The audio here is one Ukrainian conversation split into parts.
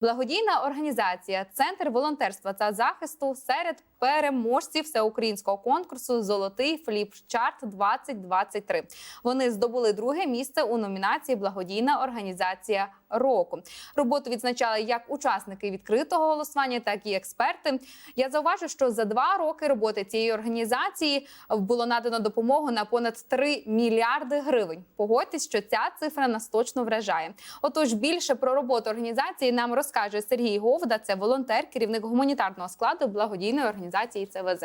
Благодійна організація Центр волонтерства та захисту серед переможців всеукраїнського конкурсу Золотий фліп чарт 2023 Вони здобули друге місце у номінації Благодійна організація року. Роботу відзначали як учасники відкритого голосування, так і експерти. Я зауважу, що за два роки роботи цієї організації було надано допомогу на понад 3 мільярди гривень. Погодьтесь, що ця цифра нас точно вражає. Отож, більше про роботу організації нам розкаже Сергій Говда. Це волонтер, керівник гуманітарного складу благодійної організації ЦВЗ.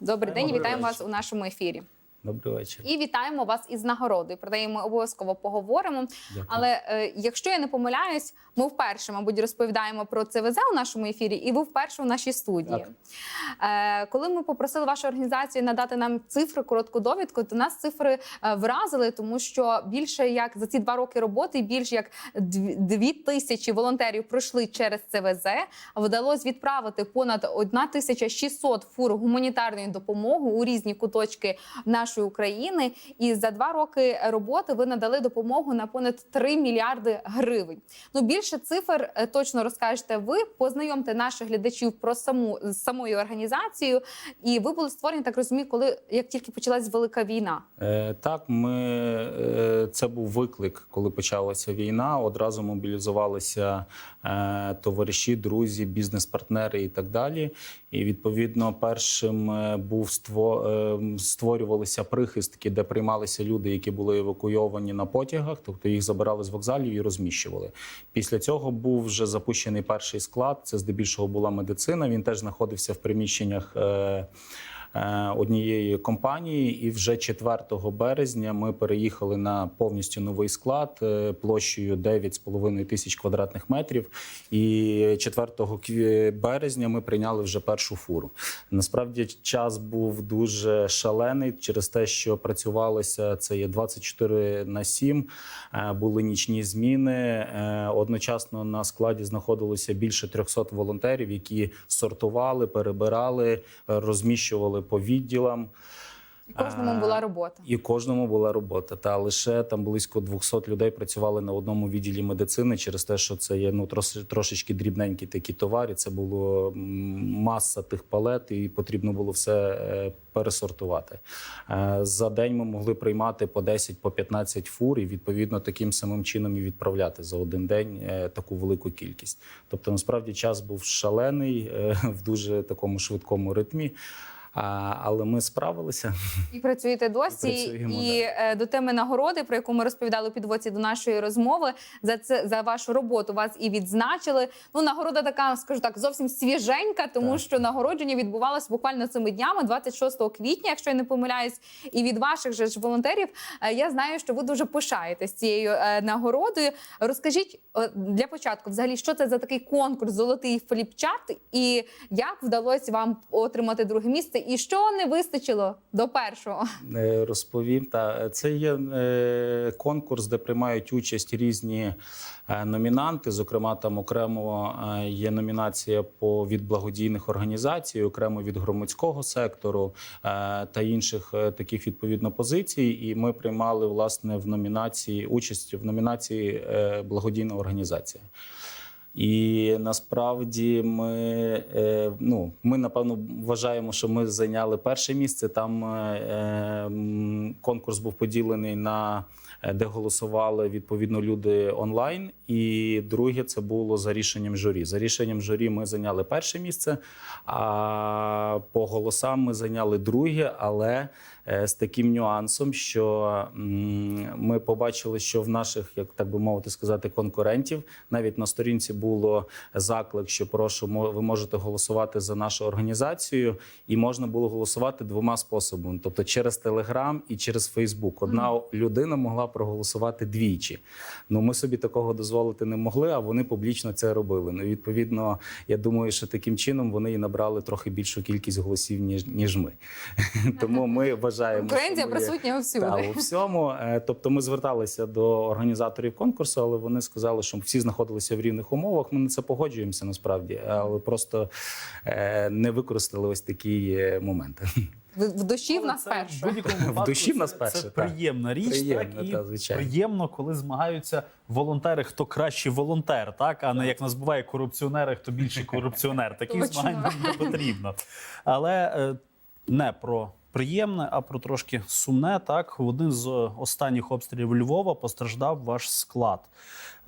Добрий день, вітаємо вас у нашому ефірі. Добрий вечір. І вітаємо вас із нагородою. Про неї ми обов'язково поговоримо. Дякую. Але е, якщо я не помиляюсь, ми вперше, мабуть, розповідаємо про ЦВЗ у нашому ефірі, і ви вперше у нашій студії. Так. Е, коли ми попросили вашу організацію надати нам цифри, коротку довідку, то нас цифри е, вразили, тому що більше як за ці два роки роботи, більш як дві тисячі волонтерів пройшли через ЦВЗ. Вдалося відправити понад 1600 фур гуманітарної допомоги у різні куточки нашої України. І за два роки роботи ви надали допомогу на понад 3 мільярди гривень. Ну більше цифр е, точно розкажете ви. Познайомте наших глядачів про саму з самою організацією. І ви були створені, так розумію, коли як тільки почалась велика війна. Е, так, ми е, це був виклик, коли почалася війна. Одразу мобілізувалися е, товариші, друзі, бізнес-партнери і так далі. І відповідно, першим е, був ство, е, створювалися прихистки, де приймалися люди, які були евакуйовані на потягах, тобто їх забирали з вокзалів і розміщували. Після цього був вже запущений перший склад. Це здебільшого була медицина. Він теж знаходився в приміщеннях. Е, Однієї компанії, і вже 4 березня ми переїхали на повністю новий склад е, площею 9,5 тисяч квадратних метрів. І 4 кві- березня ми прийняли вже першу фуру. Насправді час був дуже шалений через те, що працювалося це є 24 на 7, е, були нічні зміни. Е, Одночасно на складі знаходилося більше 300 волонтерів, які сортували, перебирали, е, розміщували по відділам. І кожному була робота. І кожному була робота. Та лише там близько 200 людей працювали на одному відділі медицини через те, що це є ну трошечки дрібненькі такі товари. Це було маса тих палет, і потрібно було все е, пересортувати. Е, За день ми могли приймати по 10, по 15 фур, і відповідно таким самим чином і відправляти за один день е, таку велику кількість. Тобто, насправді час був шалений е, в дуже такому швидкому ритмі. А, але ми справилися. І працюєте досі. І і е, до теми нагороди, про яку ми розповідали у підводці до нашої розмови, за це за вашу роботу вас і відзначили. Ну, нагорода така, скажу так, зовсім свіженька, тому Так. що нагородження відбувалося буквально цими днями, 26 квітня, якщо я не помиляюсь. І від ваших же ж волонтерів е, я знаю, що ви дуже пишаєтесь цією е, нагородою. Розкажіть для початку, взагалі, що це за такий конкурс Золотий фліпчарт, і як вдалося вам отримати друге місце, і що не вистачило до першого? Е, Розповім та це є е, конкурс, де приймають участь різні е, номінанти. Зокрема, там окремо е, є номінація по від благодійних організацій, окремо від громадського сектору е, та інших е, таких відповідно позицій. І ми приймали власне в номінації участь в номінації е, благодійна організація. І насправді ми, е, ну, ми напевно вважаємо, що ми зайняли перше місце. Там е, конкурс був поділений на е, де голосували відповідно люди онлайн. І друге це було за рішенням журі. За рішенням журі ми зайняли перше місце, а по голосам ми зайняли друге, але з таким нюансом, що ми побачили, що в наших, як так би мовити сказати, конкурентів навіть на сторінці було заклик, що прошу, ви можете голосувати за нашу організацію, і можна було голосувати двома способами: тобто через Телеграм і через Фейсбук. Одна людина могла проголосувати двічі. Ну ми собі такого дозволити не могли, а вони публічно це робили. Ну, відповідно, я думаю, що таким чином вони і набрали трохи більшу кількість голосів ніж ніж ми. Тому ми вважаємо, що Конкуренція ми є- присутня та, у всьому. Е, Тобто ми зверталися до організаторів конкурсу, але вони сказали, що всі знаходилися в рівних умовах. Ми на це погоджуємося насправді, але просто е, не використали ось такі е, моменти. В, душі в нас перше. В, душі в нас перше, Це приємна річ, Приємно, так, і та, звичайно. приємно, коли змагаються волонтери, хто кращий волонтер, так, а не як нас буває корупціонери, хто більший корупціонер. Таких Точно. змагань не потрібно. Але не про приємне, а про трошки сумне. Так, в один з останніх обстрілів Львова постраждав ваш склад.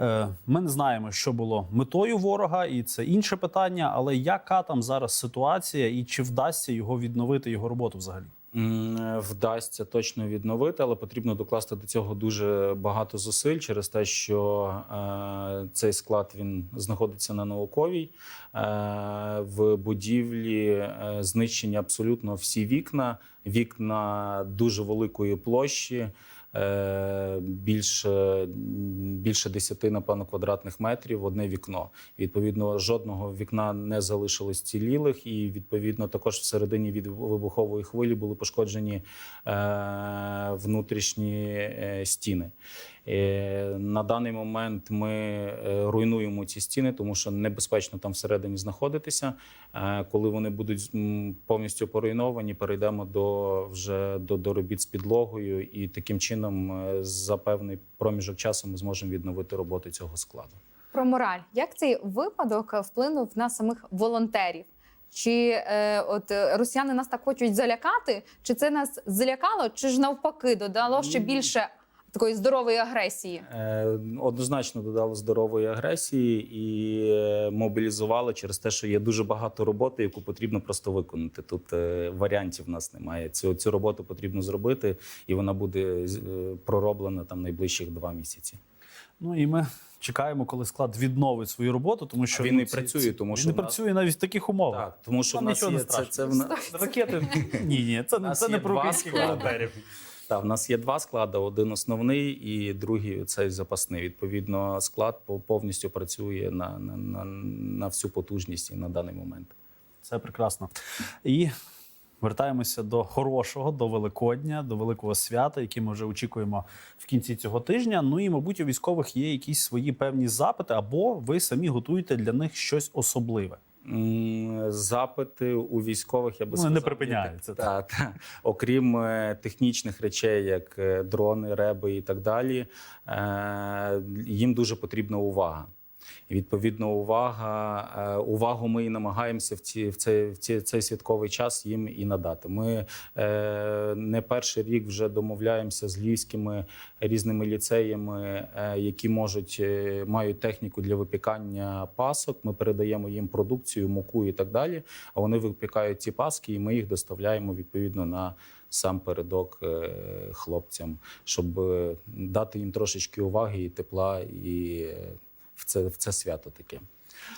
Е, Ми не знаємо, що було метою ворога, і це інше питання. Але яка там зараз ситуація, і чи вдасться його відновити його роботу взагалі? Вдасться точно відновити, але потрібно докласти до цього дуже багато зусиль через те, що е, цей склад він знаходиться на науковій. Е, в будівлі е, знищені абсолютно всі вікна, вікна дуже великої площі. Е, Більше, більше 10, напевно, квадратних метрів одне вікно. Відповідно, жодного вікна не залишилось цілілих, і відповідно також всередині від вибухової хвилі були пошкоджені е, внутрішні е, стіни. Е, на даний момент ми е, руйнуємо ці стіни, тому що небезпечно там всередині знаходитися. Е, коли вони будуть повністю поруйновані, перейдемо до вже до, до робіт з підлогою, і таким чином за певний проміжок часу ми зможемо відновити роботу цього складу. Про мораль. Як цей випадок вплинув на самих волонтерів? Чи е, от росіяни нас так хочуть залякати? Чи це нас залякало, чи ж навпаки додало ще більше такої здорової агресії? Е, Однозначно додали здорової агресії і е, мобілізували через те, що є дуже багато роботи, яку потрібно просто виконати. Тут е, варіантів в нас немає. Цю, цю роботу потрібно зробити, і вона буде е, пророблена там найближчих два місяці. Ну і ми чекаємо, коли склад відновить свою роботу, тому що А він ну, не працює, тому він що не нас- працює навіть в таких умовах. Так, тому що в нас нічого є не це, страшно. це в на- Ракети ні, ні, це, не нас це не про українських волонтерів. Та, в нас є два склади: один основний і другий цей запасний. Відповідно, склад по- повністю працює на, на, на, на всю потужність і на даний момент. Це прекрасно. І вертаємося до хорошого, до Великодня, до великого свята, яке ми вже очікуємо в кінці цього тижня. Ну і, мабуть, у військових є якісь свої певні запити, або ви самі готуєте для них щось особливе. Запити у військових я би Ну, сказав, не припиняються, Та, та. Окрім е, технічних речей, як е, дрони, реби і так далі, е, їм дуже потрібна увага. Відповідно, увага, е, увагу ми і намагаємося в, ці, в, цей, в ці, цей святковий час їм і надати. Ми е, не перший рік вже домовляємося з львівськими різними ліцеями, е, які можуть е, мають техніку для випікання пасок. Ми передаємо їм продукцію, муку і так далі. А вони випікають ці паски, і ми їх доставляємо відповідно на сам передок е, хлопцям, щоб е, дати їм трошечки уваги і тепла і в це, в це свято таке.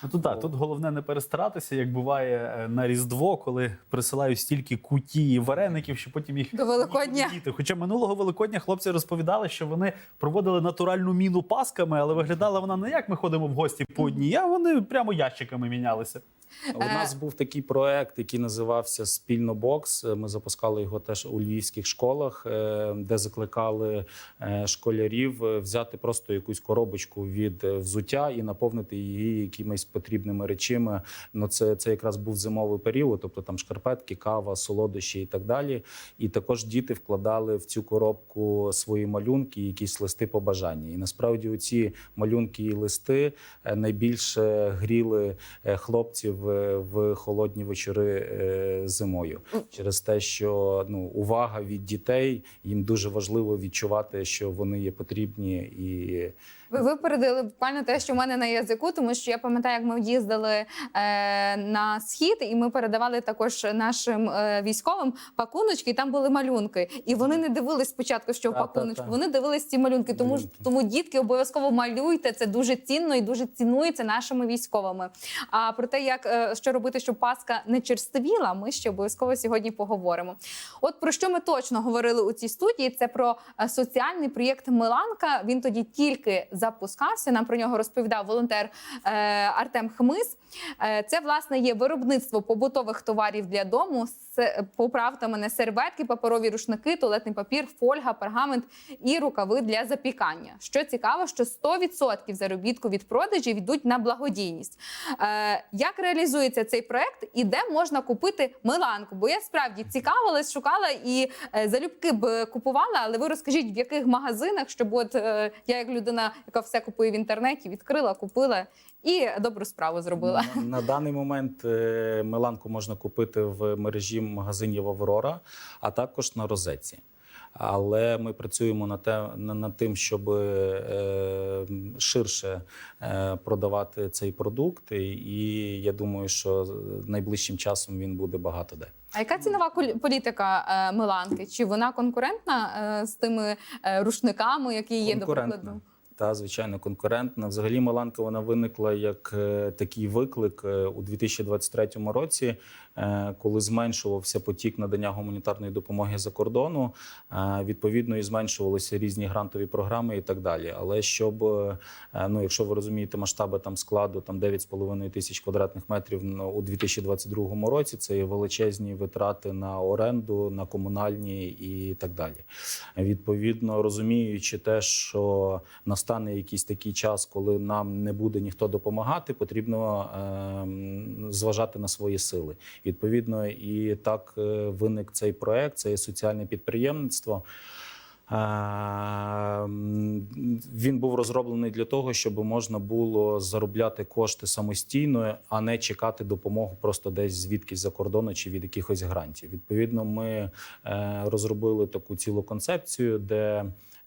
Ну, тут, так, тут головне не перестаратися, як буває е, на Різдво, коли присилають стільки куті і вареників, що потім їх До Великодня. нікуди. Хоча минулого Великодня хлопці розповідали, що вони проводили натуральну міну пасками, але виглядала вона не як ми ходимо в гості по одній, а вони прямо ящиками мінялися. У нас був такий проект, який називався Спільно бокс. Ми запускали його теж у львівських школах, е, де закликали е, школярів е, взяти просто якусь коробочку від е, взуття і наповнити її якимись потрібними речами. Ну це, це якраз був зимовий період, тобто там шкарпетки, кава, солодощі і так далі. І також діти вкладали в цю коробку свої малюнки, якісь листи побажання. І насправді ці малюнки і листи е, найбільше гріли е, хлопців е, в холодні вечори е, зимою, через те, що ну увага від дітей їм дуже важливо відчувати, що вони є потрібні і Ви випередили буквально те, що в мене на язику, тому що я пам'ятаю, як ми їздили е, на схід, і ми передавали також нашим е, військовим пакуночки, і там були малюнки. І вони не дивились спочатку, що в та, пакуночку. та. Вони дивились ці малюнки. Тому ж тому дітки обов'язково малюйте. Це дуже цінно і дуже цінується нашими військовими. А про те, як е, що робити, щоб Пасха не черствіла, ми ще обов'язково сьогодні поговоримо. От про що ми точно говорили у цій студії? Це про е, соціальний проєкт Миланка. Він тоді тільки запускався. Нам про нього розповідав волонтер е, Артем Хмис. Е, це власне є виробництво побутових товарів для дому. Поправте мене серветки, паперові рушники, туалетний папір, фольга, пергамент і рукави для запікання. Що цікаво, що 100% заробітку від продажів йдуть на благодійність. Е, як реалізується цей проект і де можна купити миланку? Бо я справді цікавилась, шукала і залюбки б купувала. Але ви розкажіть, в яких магазинах, щоб от я, як людина, яка все купує в інтернеті, відкрила, купила і добру справу зробила. На, на даний момент е, Миланку можна купити в мережі магазинів Аврора, а також на розетці. Але ми працюємо над, те, на- над тим, щоб е, ширше е, продавати цей продукт. І я думаю, що найближчим часом він буде багато де. А яка цінова політика е, Миланки? Чи вона конкурентна е, з тими е, рушниками, які є до прикладу? Та звичайно конкурентна. Взагалі, Маланка вона виникла як е, такий виклик е, у 2023 році, е, коли зменшувався потік надання гуманітарної допомоги за кордону. Відповідно, і зменшувалися різні грантові програми і так далі. Але щоб ну, якщо ви розумієте масштаби там складу, там 9,5 тисяч квадратних метрів ну, у 2022 році, це є величезні витрати на оренду, на комунальні і так далі. Відповідно, розуміючи те, що настане якийсь такий час, коли нам не буде ніхто допомагати, потрібно ем, зважати на свої сили. Відповідно, і так е, виник цей проект. Це є соціальне підприємництво. Ем, Він був розроблений для того, щоб можна було заробляти кошти самостійно, а не чекати допомогу просто десь звідкись за кордону чи від якихось грантів. Відповідно, ми е, розробили таку цілу концепцію, де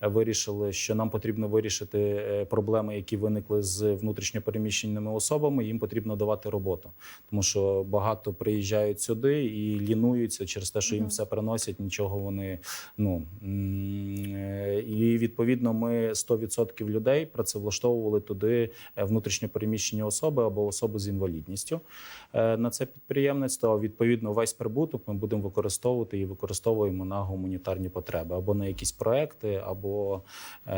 вирішили, що нам потрібно вирішити е, проблеми, які виникли з внутрішньопереміщеними особами. Їм потрібно давати роботу, тому що багато приїжджають сюди і лінуються через те, що їм все приносять, нічого вони ну е, і відповідно ми 100% людей працевлаштовували туди е, внутрішньопереміщені особи або особи з інвалідністю на це підприємництво. Відповідно, весь прибуток ми будемо використовувати і використовуємо на гуманітарні потреби або на якісь проекти, або е,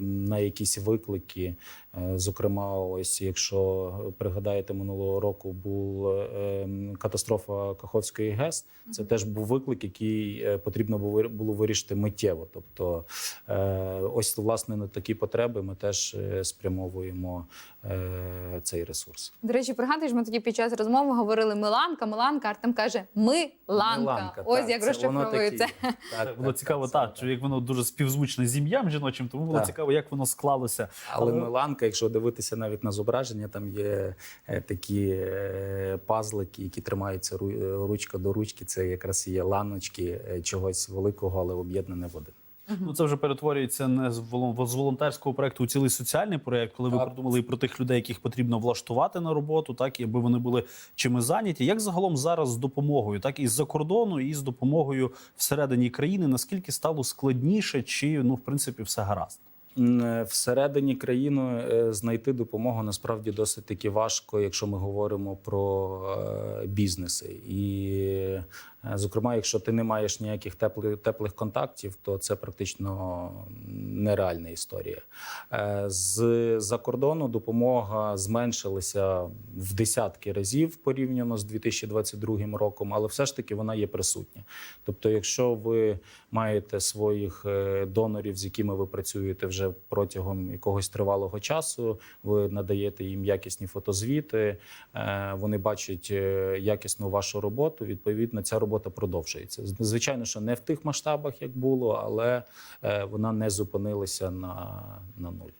на якісь виклики. Е, Зокрема, ось якщо пригадаєте минулого року, була е, катастрофа Каховської ГЕС. Це теж був виклик, який е, потрібно було було вирішити миттєво. Тобто, ось власне на такі потреби ми теж спрямовуємо цей ресурс. До речі, пригадуєш, ми тоді під час розмови говорили Миланка, Миланка. Артем каже Миланка. Миланка, Ось так, як розшифровується. таке. Це Так, було так, цікаво, так, так, що як воно дуже співзвучне з ім'ям жіночим, тому було Так. цікаво, як воно склалося. Але Але- Миланка, якщо дивитися навіть на зображення, там є е, такі е, пазлики, які тримаються ру- е, ручка до ручки. Це якраз є ланочки чогось великого, але об'єднане в один. Ну це вже перетворюється не з волон- з волонтерського проекту у цілий соціальний проект, коли ви Так. продумали і про тих людей, яких потрібно влаштувати на роботу, так і аби вони були чимось зайняті. Як загалом зараз з допомогою, так і з-за кордону, і з допомогою всередині країни, наскільки стало складніше, чи ну в принципі все гаразд? Всередині країни е, знайти допомогу насправді досить таки важко, якщо ми говоримо про е, бізнеси. І, зокрема, якщо ти не маєш ніяких теплих, теплих контактів, то це практично нереальна історія. Е, З-за кордону допомога зменшилася в десятки разів порівняно з 2022 роком, але все ж таки вона є присутня. Тобто, якщо ви маєте своїх е, донорів, з якими ви працюєте вже протягом якогось тривалого часу, ви надаєте їм якісні фотозвіти, е, вони бачать е, якісну вашу роботу. Відповідно, ця робота продовжується. Звичайно, що не в тих масштабах, як було, але е, вона не зупинилася на, на нуль.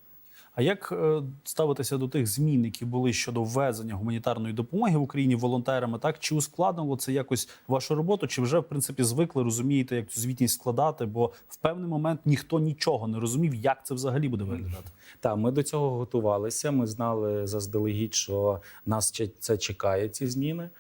А як е, ставитися до тих змін, які були щодо ввезення гуманітарної допомоги в Україні волонтерами? Так чи ускладнило це якось вашу роботу? Чи вже в принципі звикли розумієте, як цю звітність складати? Бо в певний момент ніхто нічого не розумів, як це взагалі буде виглядати. Так, ми до цього готувалися. Ми знали заздалегідь, що нас це чекає ці зміни.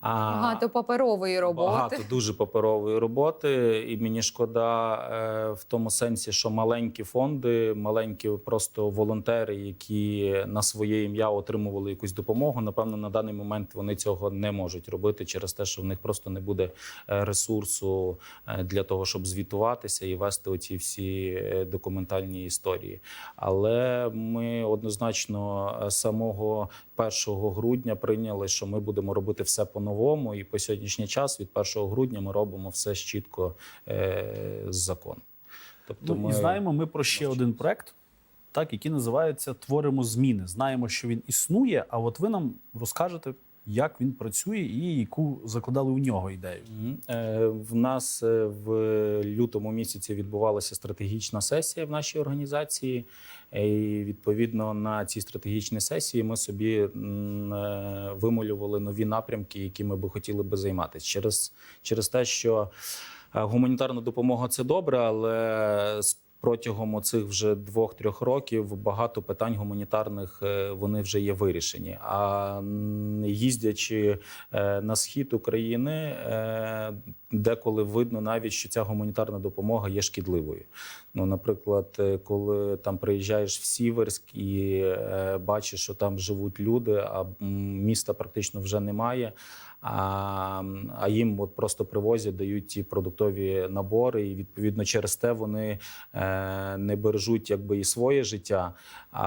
А, Багато паперової роботи. Багато дуже паперової роботи, і мені шкода е, в тому сенсі, що маленькі фонди, маленькі просто волонтери, які на своє ім'я отримували якусь допомогу. Напевно, на даний момент вони цього не можуть робити через те, що в них просто не буде е, ресурсу е, для того, щоб звітуватися і вести оці всі документальні історії. Але ми однозначно самого 1 грудня прийняли, що ми будемо робити все по-новому, і по сьогоднішній час від 1 грудня ми робимо все чітко е, з законом. Тобто Ну, і знаємо ми про ще один проект, так, який називається Творимо зміни. Знаємо, що він існує, а от ви нам розкажете, як він працює і яку закладали у нього ідею. Е, В нас е, в лютому місяці відбувалася стратегічна сесія в нашій організації. Е, І відповідно на цій стратегічній сесії ми собі м, вималювали нові напрямки, якими би хотіли би займатися. Через, через те, що гуманітарна допомога це добре, але Протягом оцих вже двох-трьох років багато питань гуманітарних е, вони вже є вирішені. А їздячи е, на схід України, е, деколи видно навіть, що ця гуманітарна допомога є шкідливою. Ну, наприклад, коли там приїжджаєш в Сіверськ і бачиш, що там живуть люди, а міста практично вже немає. А, а їм от просто привозять, дають ті продуктові набори, і відповідно через те вони не бережуть якби і своє життя, а,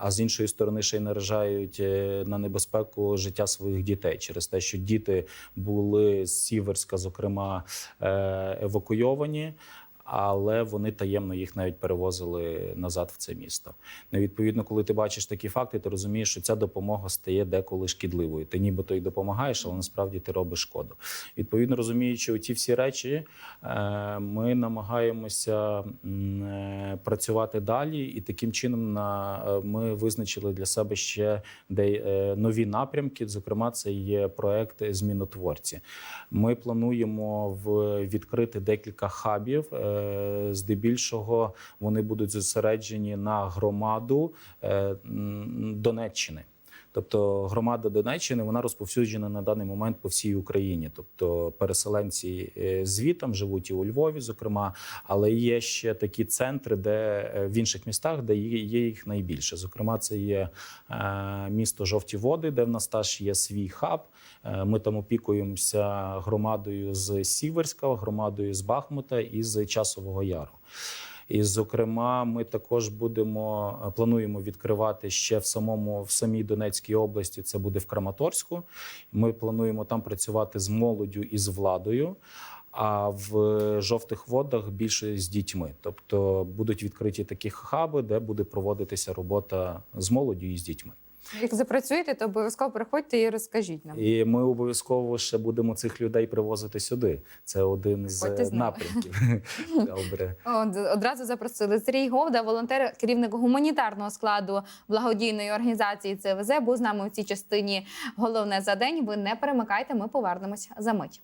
а з іншої сторони ще й наражають е, на небезпеку життя своїх дітей через те, що діти були з Сіверська, зокрема, е, евакуйовані. Але вони таємно їх навіть перевозили назад в це місто. Ну, відповідно, коли ти бачиш такі факти, ти розумієш, що ця допомога стає деколи шкідливою. Ти нібито й допомагаєш, але насправді ти робиш шкоду. Відповідно, розуміючи ці всі речі, е, ми намагаємося е, працювати далі, і таким чином е, ми визначили для себе ще нові напрямки. Зокрема, це є проект змінотворці. Ми плануємо відкрити декілька хабів. Е, Здебільшого вони будуть зосереджені на громаду е, Донеччини. Тобто громада Донеччини вона розповсюджена на даний момент по всій Україні. Тобто переселенці е, звітом живуть і у Львові, зокрема, але є ще такі центри, де е, в інших містах, де є їх найбільше. Зокрема, це є е, місто Жовті Води, де в нас теж є свій хаб. Ми там опікуємося громадою з Сіверська, громадою з Бахмута і з Часового Яру. І, зокрема, ми також будемо е, плануємо відкривати ще в самому в самій Донецькій області. Це буде в Краматорську. Ми плануємо там працювати з молоддю і з владою. А в жовтих водах більше з дітьми, тобто будуть відкриті такі хаби, де буде проводитися робота з молоддю і з дітьми. Як запрацюєте, то обов'язково приходьте і розкажіть нам. І ми обов'язково ще будемо цих людей привозити сюди. Це один Приходьте з з напрямків. Добре. От, одразу запросили Сергій Говда, волонтер, керівник гуманітарного складу благодійної організації ЦВЗ, був з нами у цій частині. Головне за день. Ви не перемикайте. Ми повернемось за мить.